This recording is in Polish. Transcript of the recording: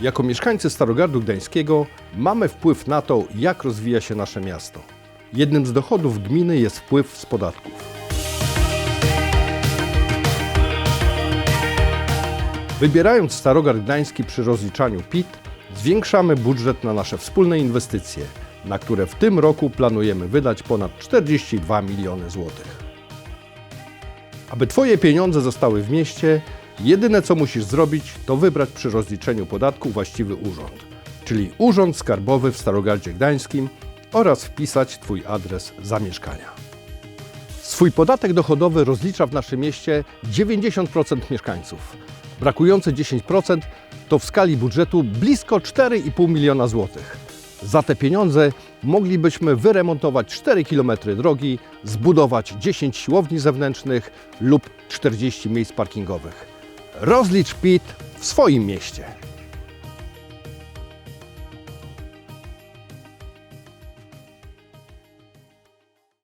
Jako mieszkańcy Starogardu Gdańskiego mamy wpływ na to, jak rozwija się nasze miasto. Jednym z dochodów gminy jest wpływ z podatków. Wybierając Starogard Gdański przy rozliczaniu PIT, zwiększamy budżet na nasze wspólne inwestycje, na które w tym roku planujemy wydać ponad 42 miliony złotych. Aby Twoje pieniądze zostały w mieście, jedyne co musisz zrobić, to wybrać przy rozliczeniu podatku właściwy urząd, czyli Urząd Skarbowy w Starogardzie Gdańskim oraz wpisać Twój adres zamieszkania. Swój podatek dochodowy rozlicza w naszym mieście 90% mieszkańców. Brakujące 10% to w skali budżetu blisko 4,5 miliona złotych. Za te pieniądze moglibyśmy wyremontować 4 km drogi, zbudować 10 siłowni zewnętrznych lub 40 miejsc parkingowych. Rozlicz PIT w swoim mieście.